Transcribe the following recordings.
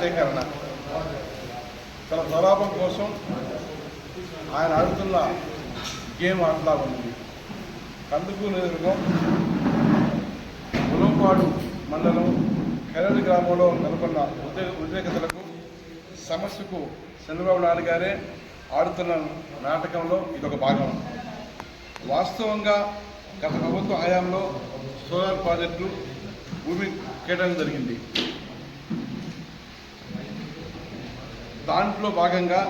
సేకరణ తన స్వలాభం కోసం ఆయన ఆడుతున్న గేమ్ ఆటలా ఉంది. కందుకు నియోజకవర్గం ఉలంపాడు మండలం కరేడు గ్రామంలో నెలకొన్న ఉద్రేక ఉద్రేకతలకు సమస్యకు చంద్రబాబు నాయుడు గారే ఆడుతున్న నాటకంలో ఇదొక భాగం. వాస్తవంగా గత ప్రభుత్వ హయాంలో సోలార్ ప్రాజెక్టు భూమి కేటాయించడం జరిగింది. దాంట్లో భాగంగా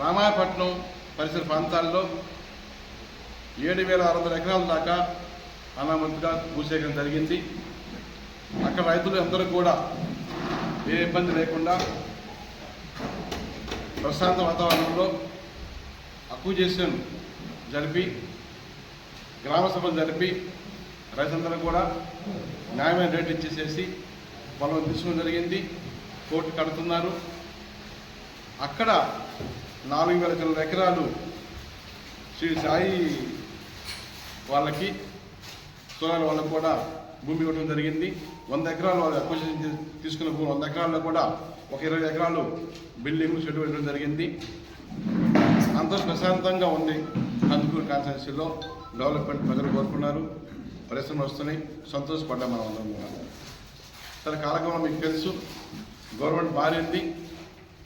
రామాయపట్నం పరిసర ప్రాంతాల్లో ఏడు వేల ఆరు వందల ఎకరాల దాకా అనామతిగా భూసేకరణ జరిగింది. అక్కడ రైతులు అందరూ కూడా ఏ ఇబ్బంది లేకుండా ప్రశాంత వాతావరణంలో అక్విజేషన్ జరిపి గ్రామ సభలు జరిపి రైతులందరూ కూడా న్యాయమైన రేటు ఇచ్చేసేసి పొలం తీసుకోవడం జరిగింది. కోర్టు కడుతున్నారు. అక్కడ నాలుగు వేల చిల్లర ఎకరాలు శ్రీ సాయి వాళ్ళకి సోలార్ వాళ్ళకు కూడా భూమి ఇవ్వడం జరిగింది. వంద ఎకరాలు వాళ్ళు అక్విజిషన్ తీసుకున్న భూమి వంద ఎకరాల్లో కూడా ఒక ఇరవై ఎకరాలు బిల్డింగ్ షెడ్ పెట్టడం జరిగింది. అంత ప్రశాంతంగా ఉంది. కందుకూరు కాన్స్టిట్యూన్సీలో డెవలప్మెంట్ ప్రజలు కోరుకున్నారు. పరిశ్రమలు వస్తున్నాయి. సంతోషపడ్డాం మనం అందరం కూడా. తన కాలక్రమం మీకు తెలుసు. గవర్నమెంట్ మారింది.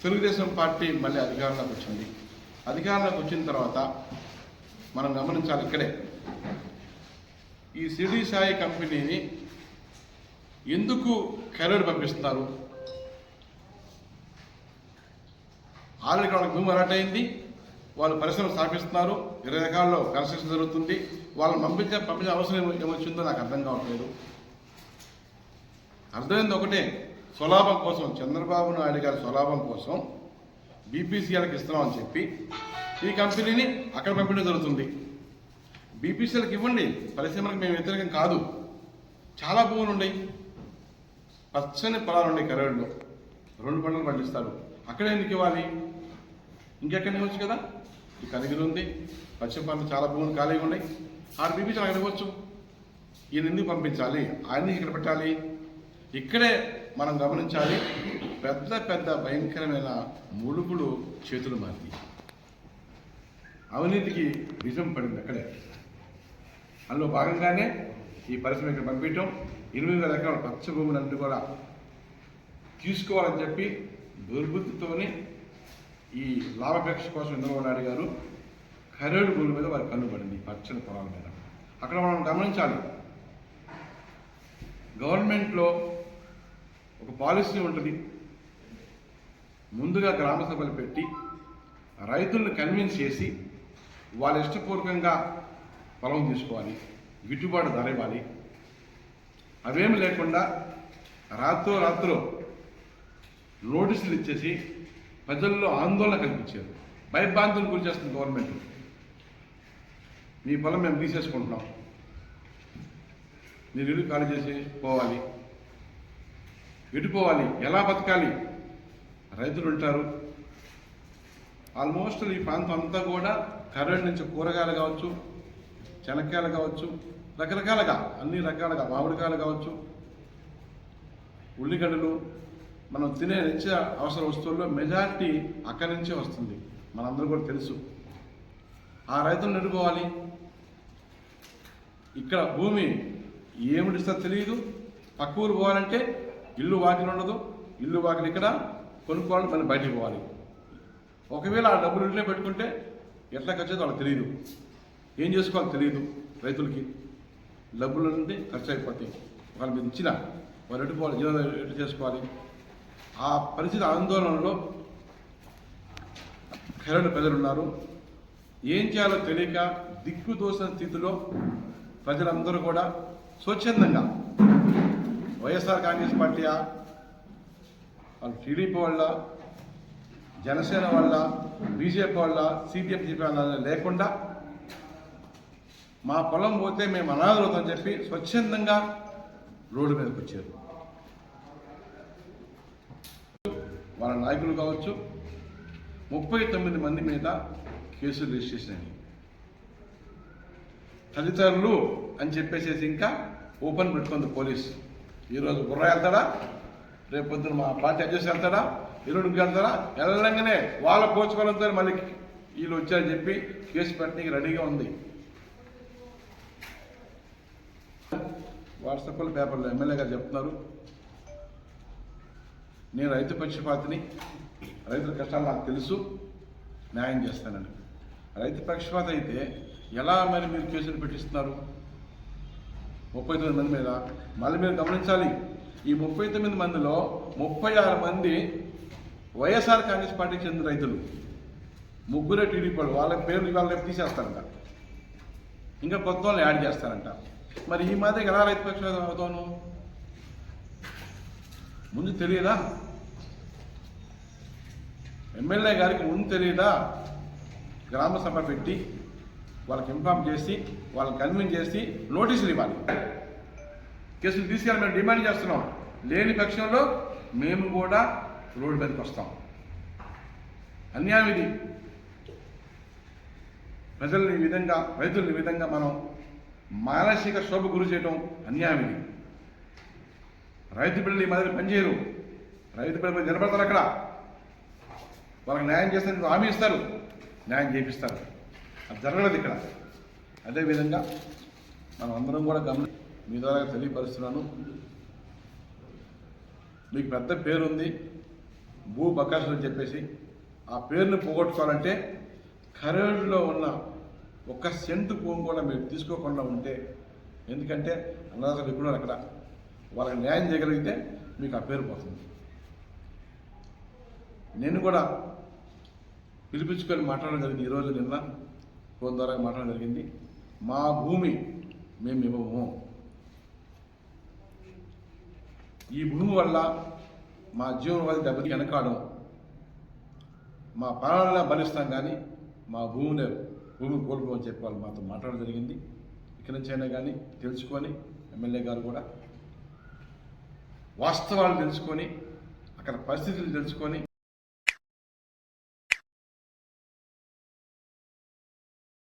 తెలుగుదేశం పార్టీ మళ్ళీ అధికారంలోకి వచ్చింది. అధికారంలోకి వచ్చిన తర్వాత మనం గమనించాలి ఇక్కడే. ఈ సిడి సాయి కంపెనీని ఎందుకు కరోడ్ పంపిస్తున్నారు? ఆల్రెడీ వాళ్ళకి భూమి అలాట్ అయింది. వాళ్ళు పరిశ్రమ స్థాపిస్తున్నారు. ఇరవై రకాల్లో కన్స్ట్రక్షన్ జరుగుతుంది. వాళ్ళని పంపించే పంపించే అవసరం ఏమొచ్చిందో నాకు అర్థం కావట్లేదు. అర్థమైంది ఒకటే. స్వలాభం కోసం చంద్రబాబు నాయుడు గారి స్వలాభం కోసం బీపీసీఎల్కి ఇస్తున్నామని చెప్పి ఈ కంపెనీని అక్కడ పంపించడం జరుగుతుంది. బీపీసీఎల్కి ఇవ్వండి. పరిశ్రమలకు మేము వ్యతిరేకం కాదు. చాలా భూములు ఉన్నాయి. పచ్చని పొలాలు ఉన్నాయి కరేడులో రెండు పంటలు పండిస్తారు. అక్కడే ఎందుకు ఇవ్వాలి? ఇంకెక్కడ ఇవ్వచ్చు కదా? ఈ కనిగిరి ఉంది. పశ్చిమ ప్రాంతం చాలా భూములు ఖాళీగా ఉన్నాయి. ఆరు బీపీసీ అక్కడ ఇవ్వచ్చు. ఈయన ఎందుకు పంపించాలి? ఆయన్ని ఇక్కడ పెట్టాలి? ఇక్కడే మనం గమనించాలి పెద్ద పెద్ద భయంకరమైన ములుపులు చేతులు మారి అవినీతికి నిజం పడింది అక్కడే. అందులో భాగంగానే ఈ పరిశ్రమ ఇక్కడ పంపించడం ఎనిమిది వేల ఎకరాల పచ్చ భూములన్నీ కూడా తీసుకోవాలని చెప్పి దుర్బుద్ధితోనే ఈ లాభాపేక్ష కోసం చంద్రబాబు నాయుడు గారు కరేడు భూమి మీద వారి కన్ను పడింది ఈ పచ్చని పొలాల మీద. అక్కడ మనం గమనించాలి గవర్నమెంట్లో ఒక పాలసీ ఉంటుంది. ముందుగా గ్రామ సభలు పెట్టి రైతులను కన్విన్స్ చేసి వాళ్ళ ఇష్టపూర్వకంగా పొలం తీసుకోవాలి గిట్టుబాటు ధర ఇవ్వాలి. అవేమి లేకుండా రాత్రో రాత్రో నోటీసులు ఇచ్చేసి ప్రజల్లో ఆందోళన కల్పించారు. భయభ్రాంతులు గురి చేస్తుంది గవర్నమెంట్ మీ పొలం మేము తీసేసుకుంటున్నాం. మీరు ఇల్లు ఖాళీ చేసి పోవాలి. విడిపోవాలి. ఎలా బతకాలి? రైతులు ఉంటారు. ఆల్మోస్ట్ ఈ ప్రాంతం అంతా కూడా కరెంట్ నుంచి కూరగాయలు కావచ్చు శనక్కాయలు కావచ్చు రకరకాలుగా అన్ని రకాలుగా మామిడికాయలు కావచ్చు ఉల్లిగడ్డలు మనం తినే నిత్య అవసర వస్తువుల్లో మెజారిటీ అక్కడి నుంచే వస్తుంది. మనందరూ కూడా తెలుసు. ఆ రైతులు నిలుపుకోవాలి ఇక్కడ భూమి ఏమిటిస్తా తెలియదు పక్క ఊరు పోవాలంటే ఇల్లు వాకిలు ఉండదు. ఇల్లు వాకిలు ఇక్కడ కొనుక్కోవాలి మనం బయటికి పోవాలి. ఒకవేళ ఆ డబ్బులు ఇంట్లో పెట్టుకుంటే ఎట్లా ఖర్చు వాళ్ళకి తెలియదు ఏం చేసుకోవాలో తెలియదు రైతులకి. డబ్బులు నుండి ఖర్చు అయిపోతాయి. వాళ్ళ మీద ఇచ్చిన వాళ్ళు ఎటు పోవాలి జీవనం ఎటు చేసుకోవాలి? ఆ పరిస్థితి ఆందోళనలో కరెంట్ ప్రజలు ఉన్నారు. ఏం చేయాలో తెలియక దిక్కు దోసిన స్థితిలో ప్రజలందరూ కూడా స్వచ్ఛందంగా వైఎస్ఆర్ కాంగ్రెస్ పార్టీయా? వాళ్ళు టీడీపీ వాళ్ళ? జనసేన వాళ్ళ? బీజేపీ వాళ్ళ? సిపిఎం జీపీ లేకుండా మా పొలం పోతే మేము అనాథలు చెప్పి స్వచ్ఛందంగా రోడ్డు మీదకి వచ్చారు. వాళ్ళ నాయకులు కావచ్చు ముప్పై తొమ్మిది మంది మీద కేసులు రిజిస్ట్రేషన్ అయ్యాయి తదితరులు అని చెప్పేసేసి ఇంకా ఓపెన్ పెట్టుకుంది పోలీస్. ఈరోజు బుర్ర వెళ్తాడా రేపు పొద్దున మా పార్టీ అడ్జస్ట్ వెళ్తాడా? ఎల్లుండికి వెళ్తాడా? వెళ్ళంగానే వాళ్ళ కోచుకోవడంతో మళ్ళీ వీళ్ళు వచ్చారని చెప్పి కేసు పెట్టడానికి రెడీగా ఉంది. వాట్సాప్లో పేపర్లో ఎమ్మెల్యే గారు చెప్తున్నారు. నేను రైతు పక్షపాతిని రైతుల కష్టాలు నాకు తెలుసు న్యాయం చేస్తానండి రైతు పక్షపాత అయితే ఎలా మరి మీరు కేసులు పెట్టిస్తున్నారు? ముప్పై తొమ్మిది మంది మీద. మళ్ళీ మీరు గమనించాలి ఈ ముప్పై తొమ్మిది మందిలో ముప్పై ఆరు మంది వైఎస్ఆర్ కాంగ్రెస్ పార్టీకి చెందిన రైతులు. ముగ్గురే టీడీపీ వాళ్ళు వాళ్ళ పేర్లు ఇవాళ రేపు తీసేస్తారంట. ఇంకా కొత్త వాళ్ళని యాడ్ చేస్తారంట. మరి ఈ మాదిరికి ఎలా రైతు పక్షపాతం అవుతాను ముందు తెలియదా? ఎమ్మెల్యే గారికి ముందు తెలియదా? గ్రామ సభ పెట్టి వాళ్ళకి ఇన్ఫామ్ చేసి వాళ్ళని కన్విన్స్ చేసి నోటీసులు ఇవ్వాలి. కేసులు తీసుకెళ్ళి మేము డిమాండ్ చేస్తున్నాం. లేని పక్షంలో మేము కూడా రోడ్డు మీదకి వస్తాం. అన్యాయం ఇది. ప్రజల్ని విధంగా రైతుల్ని విధంగా మనం మానసిక శోభ గురి చేయడం అన్యాయం ఇది. రైతు బిడ్డలు ఈ మాదిరి పనిచేయరు రైతు బిడ్డలు నిలబడతారు అక్కడ. వాళ్ళకి న్యాయం చేస్తే హామీ ఇస్తారు. న్యాయం చేపిస్తారు. అది జరగలేదు ఇక్కడ. అదేవిధంగా మనం అందరం కూడా గమని మీ ద్వారా తెలియపరుస్తున్నాను. మీకు పెద్ద పేరుంది. భూ బకాసులు అని చెప్పేసి. ఆ పేరుని పోగొట్టుకోవాలంటే కరేడులో ఉన్న ఒక్క సెంటు భూమి కూడా మీరు తీసుకోకుండా ఉంటే ఎందుకంటే అన్నదాతలు ఇప్పుడు అక్కడ. వాళ్ళకి న్యాయం చేయగలిగితే మీకు ఆ పేరు పోతుంది. నేను కూడా పిలిపించుకొని మాట్లాడడం జరిగింది. ఈరోజు నిన్న ఫోన్ ద్వారా మాట్లాడడం జరిగింది. మా భూమి మేము ఇవ్వము. ఈ భూమి వల్ల మా జీవనోపాధి దెబ్బకి వెనకాడం. మా ప్రాణాలను భరిస్తాం కానీ మా భూమిని భూమి కోల్పోమని చెప్పి వాళ్ళు మాతో మాట్లాడడం జరిగింది. ఇక్కడి నుంచి అయినా కానీ తెలుసుకొని ఎమ్మెల్యే గారు కూడా వాస్తవాలు తెలుసుకొని అక్కడ పరిస్థితులు తెలుసుకొని